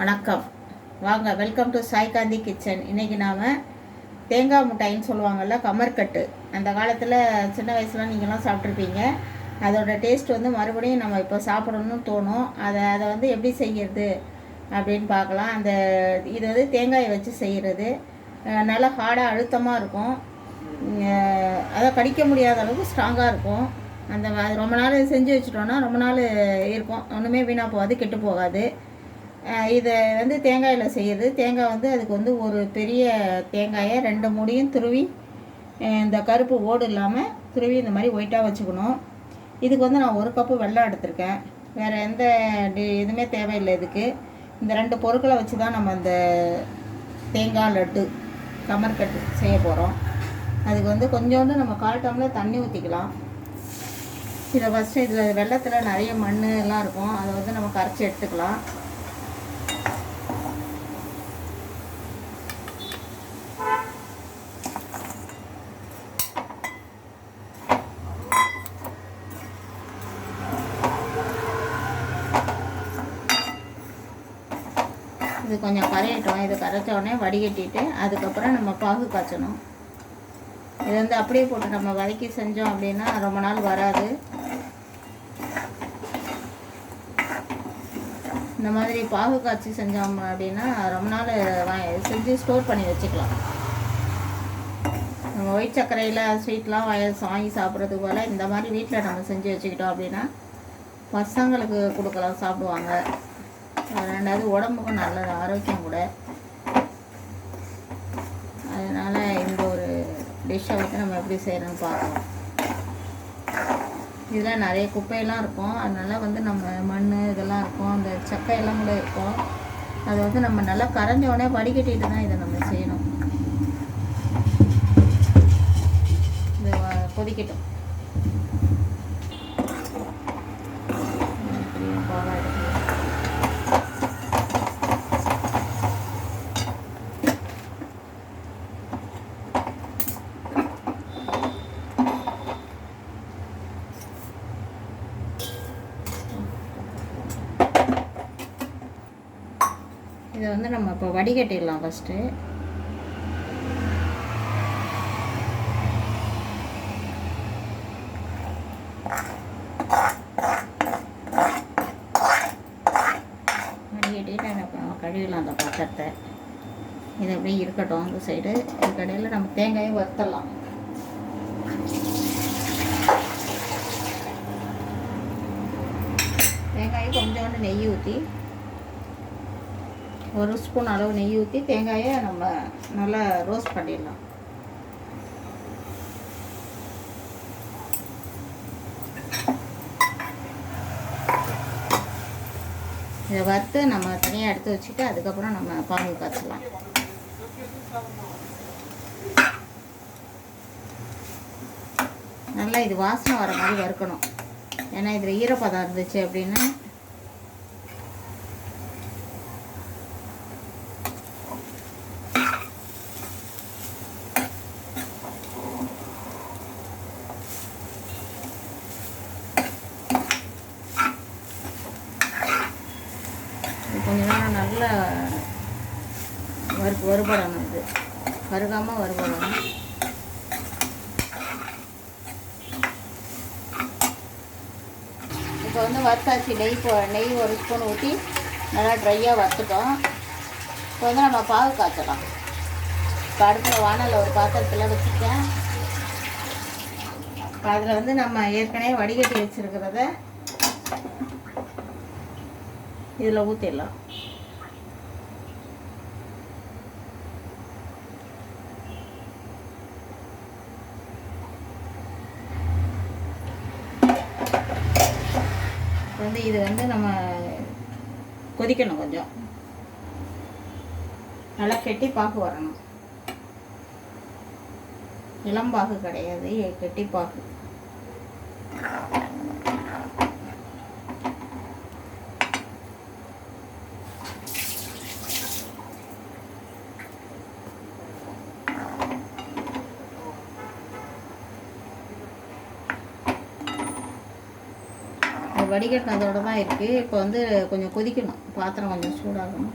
வணக்கம். வாங்க welcome to Saikanthi kitchen இன்றைக்கி நாம் தேங்காய் மிட்டாயின்னு சொல்லுவாங்கள்ல கமர்கட்டு. அந்த காலத்தில் சின்ன வயசில் நீங்களாம் சாப்பிட்ருப்பீங்க அதோட டேஸ்ட் வந்து மறுபடியும் நம்ம இப்போ சாப்பிடணும்னு தோணும். அதை அதை வந்து எப்படி செய்கிறது அப்படின்னு பார்க்கலாம். அந்த இது வந்து தேங்காயை வச்சு செய்கிறது நல்லா ஹார்டாக அழுத்தமாக இருக்கும். அதை கடிக்க முடியாத அளவுக்கு ஸ்ட்ராங்காக இருக்கும். அந்த ரொம்ப நாள் செஞ்சு வச்சுட்டோன்னா ரொம்ப நாள் இருக்கும். ஒன்றுமே வீணாக போகாது கெட்டு போகாது. இதை வந்து தேங்காயில் செய்கிறது தேங்காய் வந்து அதுக்கு வந்து ஒரு பெரிய தேங்காயை ரெண்டு மூடியும் துருவி இந்த கருப்பு ஓடு இல்லாமல் துருவி இந்த மாதிரி ஒயிட்டாக வச்சுக்கணும். இதுக்கு வந்து நான் ஒரு கப்பு வெள்ளம் எடுத்திருக்கேன். வேறு எந்த டி எதுவுமே தேவையில்லை இதுக்கு. இந்த ரெண்டு பொருட்களை வச்சு தான் நம்ம அந்த தேங்காய் லட்டு கமர்கட்டு செய்ய போகிறோம் அதுக்கு வந்து கொஞ்சோண்டு நம்ம கால் டம்ளர் தண்ணி ஊற்றிக்கலாம் இதை ஃபஸ்ட்டு இதில் வெள்ளத்தில் நிறைய மண் எல்லாம் இருக்கும். அதை வந்து நம்ம கரைச்சி எடுத்துக்கலாம். இது கொஞ்சம் கரையட்டும். இது கரைச்ச உடனே வடிகட்டிட்டு அதுக்கப்புறம் நம்ம பாகு காய்ச்சணும். இது வந்து அப்படியே போட்டு நம்ம வதக்கி செஞ்சோம் அப்படின்னா ரொம்ப நாள் வராது. இந்த மாதிரி பாகு காய்ச்சி செஞ்சோம் அப்படின்னா ரொம்ப நாள் வா- செஞ்சு ஸ்டோர் பண்ணி வச்சுக்கலாம். நம்ம ஒயிட் சர்க்கரையில் ஸ்வீட்லாம் வய- வாங்கி சாப்பிட்றது போல் இந்த மாதிரி வீட்டில் நம்ம செஞ்சு வச்சுக்கிட்டோம் அப்படின்னா பசங்களுக்கு கொடுக்கலாம் சாப்பிடுவாங்க. ரெண்டாவது உடம்புக்கும் நல்லது ஆரோக்கியம் கூட. அதனால் இந்த ஒரு டிஷ்ஷை வந்து நம்ம எப்படி செய்கிறோன்னு பார்க்கலாம். இதில் நிறைய குப்பையெல்லாம் இருக்கும். அதனால் வந்து நம்ம மண் இதெல்லாம் இருக்கும். அந்த சக்கையெல்லாம் கூட இருக்கும். அதை வந்து நம்ம நல்லா கரைஞ்ச உடனே வடிகட்டிட்டு தான் இதை நம்ம செய்யணும். இந்த கொதிக்கட்டும். இப்படியே பாலா எடுக்கலாம். இதை வந்து நம்ம இப்போ வடிகட்டிடலாம் ஃபஸ்ட்டு வடிகட்டிட்டு அதை கழுவிடலாம் அந்த பக்கத்தை இது அப்படியே இருக்கட்டும் அந்த சைடு இதுக்கடையில் நம்ம தேங்காயை வறுத்தலாம் தேங்காயை கொஞ்சோண்டு நெய் ஊற்றி ஒரு ஸ்பூன் அளவு நெய் ஊற்றி தேங்காயை நம்ம நல்லா ரோஸ்ட் பண்ணிடலாம். இதை வறுத்து நம்ம தனியாக எடுத்து வச்சுட்டு அதுக்கப்புறம் நம்ம பாம்பு காய்ச்சலாம் நல்லா இது வாசனை வர மாதிரி வறுக்கணும். ஏன்னா இதில் ஈரப்பதம் இருந்துச்சு அப்படின்னா இது கொஞ்ச நேரம் நல்லா வறு வறுபடணும் இது கருகாமல் வறுபடணும் இப்போ வந்து வறுத்தாச்சு. நெய் போ நெய் ஒரு ஸ்பூன் ஊற்றி நல்லா ட்ரையாக வறுத்துட்டோம். இப்போ வந்து நம்ம பாகு காய்ச்சலாம். இப்போ அடுப்பில் வானலில் ஒரு பாத்திரத்தில் வச்சுட்டேன். இப்போ அதில் வந்து நம்ம ஏற்கனவே வடிகட்டி வச்சுருக்கிறத இதில் ஊற்றிடலாம் வந்து இது வந்து நம்ம கொதிக்கணும் கொஞ்சம். நல்லா கெட்டி பாகு வரணும். இளம்பாகு கிடையாது கெட்டி பாகு. வடிகட்டினதோடு தான் இருக்குது இப்போ வந்து கொஞ்சம் கொதிக்கணும். பாத்திரம் கொஞ்சம் சூடாகணும்.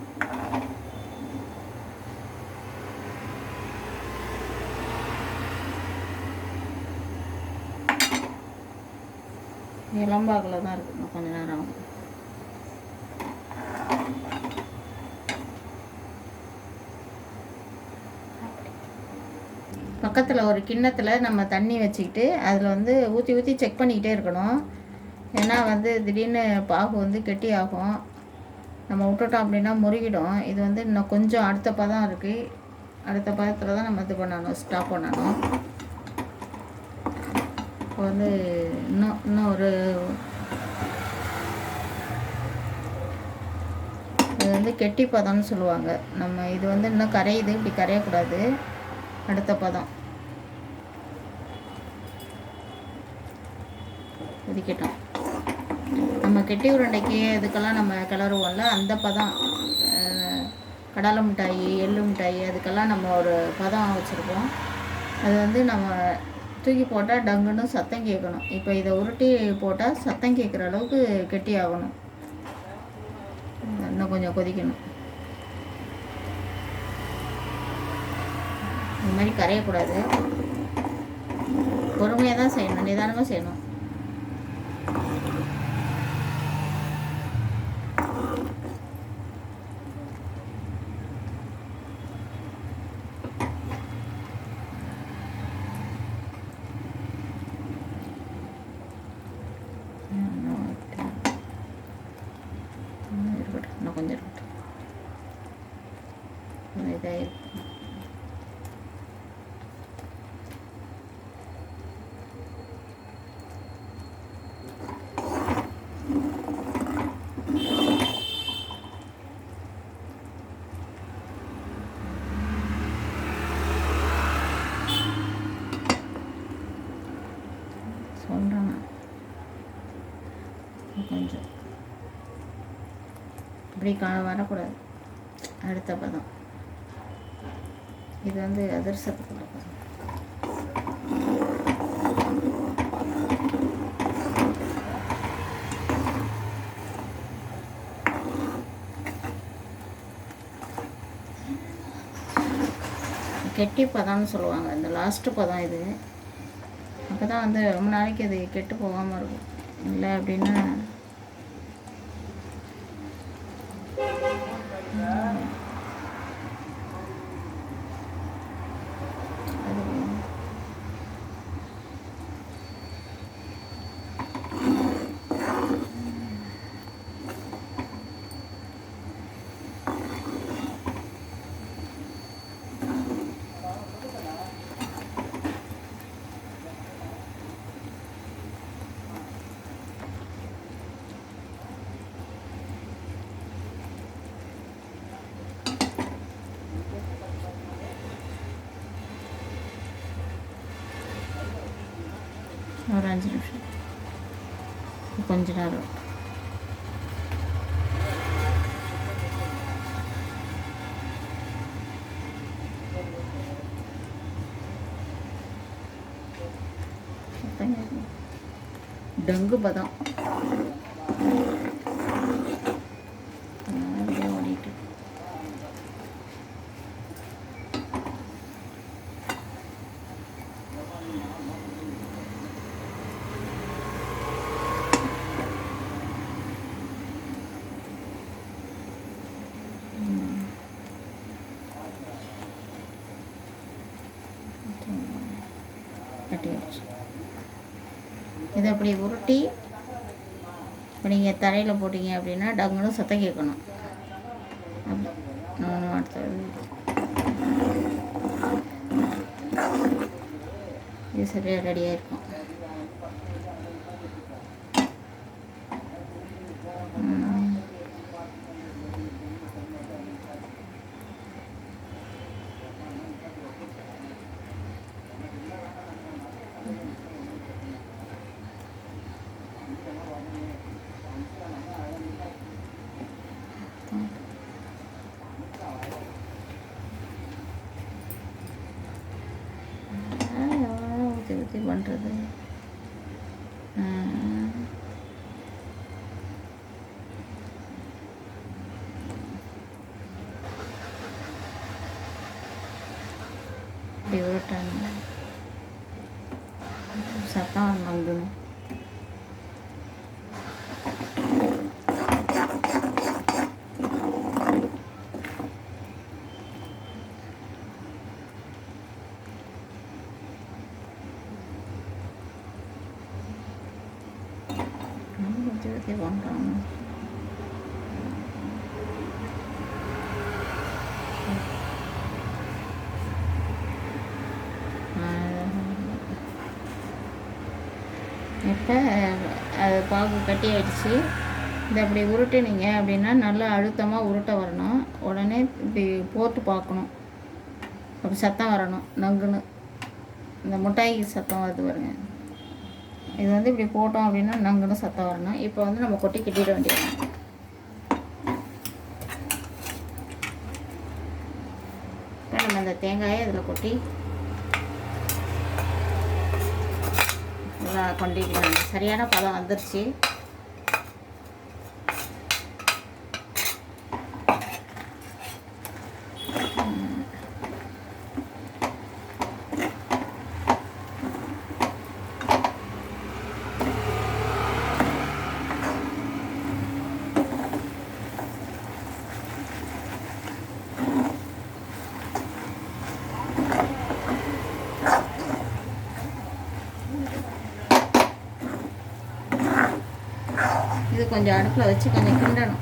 இளம்பாக்கில் தான் இருக்கணும் கொஞ்சம் நேரம் ஆகும். பக்கத்தில் ஒரு கிண்ணத்தில் நம்ம தண்ணி வச்சுக்கிட்டு அதில் வந்து ஊற்றி ஊற்றி செக் பண்ணிக்கிட்டே இருக்கணும். ஏன்னா வந்து திடீர்னு பாகு வந்து கெட்டி ஆகும் நம்ம விட்டுட்டோம் அப்படின்னா முறுகிடும் இது வந்து இன்னும் கொஞ்சம் அடுத்த பதம் இருக்குது அடுத்த பதத்தில் தான் நம்ம இது பண்ணணும் ஸ்டாப் பண்ணணும். இப்போ வந்து இன்னும் இன்னும் ஒரு இது வந்து கெட்டி பதம்னு சொல்லுவாங்க. நம்ம இது வந்து இன்னும் கரையுது இப்படி கரையக்கூடாது. அடுத்த பதம். ஒதுக்கிட்டோம் கெட்டி உருண்டைக்கு இதுக்கெல்லாம் நம்ம கிளறுவோம்ல அந்த பதம் கடலை மிட்டாயி எள்ளு மிட்டாயி அதுக்கெல்லாம் நம்ம ஒரு பதம் வச்சுருக்கோம். அது வந்து நம்ம தூக்கி போட்டால் டங்குன்னு சத்தம் கேட்கணும். இப்போ இதை உருட்டி போட்டால் சத்தம் கேட்குற அளவுக்கு கெட்டி ஆகணும். இன்னும் கொஞ்சம் கொதிக்கணும். இந்த மாதிரி கரையக்கூடாது. பொறுமையாக தான் செய்யணும். நிதானமாக செய்யணும் இன்னும் இன்னும் இருக்கட்டும் இன்னும் கொஞ்சம் இருக்கட்டும் இன்னும் இதாக இருக்கும் சொல்கிறேன் கொஞ்சம். இப்படி கா வரக்கூடாது. அடுத்த பதம். இது வந்து அதிர்சத்துக்கு கெட்டி பதம்னு சொல்லுவாங்க. இந்த லாஸ்ட்டு பதம் இது. அப்போ தான் வந்து ரொம்ப நாளைக்கு அது கெட்டு போகாமல் இருக்கும். இல்லை அப்படின்னா அஞ்சு நிமிஷம் கொஞ்ச நேரம் டங்கு பதம் இதை அப்படி உருட்டி இப்போ நீங்கள் தரையில் போட்டீங்க அப்படின்னா டங்குன்னு சத்தம் கேட்கணும். இது சரியாக ரெடியாக இருக்கும் பண்ணுறது இப்படி ஒரு சத்தம் வந்துடும் பண்ணுறாங்க இப்போ அது பாகு கட்டி ஆயிடுச்சு இதை அப்படி உருட்டுனீங்க அப்படின்னா நல்லா அழுத்தமாக உருட்ட வரணும். உடனே இப்படி போட்டு பார்க்கணும். அப்படி சத்தம் வரணும். நங்குன்னு. இந்த முட்டாய்க்கு சத்தம் வருது பாருங்கள் இது வந்து இப்படி போட்டோம் அப்படின்னா நங்குன்னு சத்தம் வரணும். இப்போ வந்து நம்ம கொட்டி கட்டிட வேண்டியது இப்போ நம்ம இந்த தேங்காயை அதில் கொட்டி நல்லா கொண்டிக்கலாம் சரியான பதம் வந்துருச்சு. இது கொஞ்சம் அடுப்பில் வச்சு கொஞ்சம் கிண்டணும்.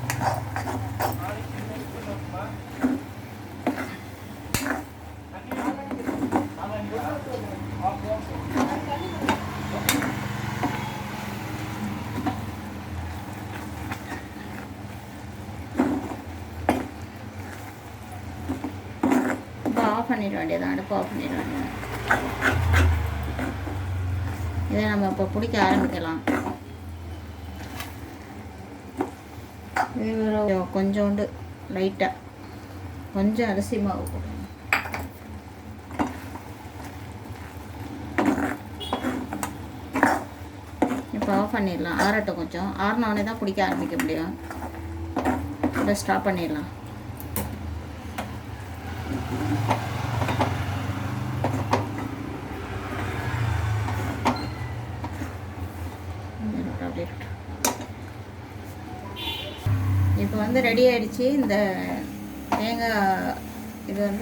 இப்போ ஆஃப் பண்ணிட வேண்டியதான் அடுப்பு ஆஃப் பண்ணிட வேண்டியதான் இதை நம்ம இப்போ பிடிக்க ஆரம்பிக்கலாம். இது கொஞ்சோண்டு லைட்டாக கொஞ்சம் அரிசி மாவு போடுங்க. இப்போ ஆஃப் பண்ணிடலாம். ஆறட்டும் கொஞ்சம். ஆறினோடனே தான் பிடிக்க ஆரம்பிக்க முடியும். இப்போ ஸ்டாப் பண்ணிடலாம் அப்படியே இருக்கட்டும். இப்போ வந்து ரெடி ஆகிடுச்சி இந்த தேங்காய் இது வந்து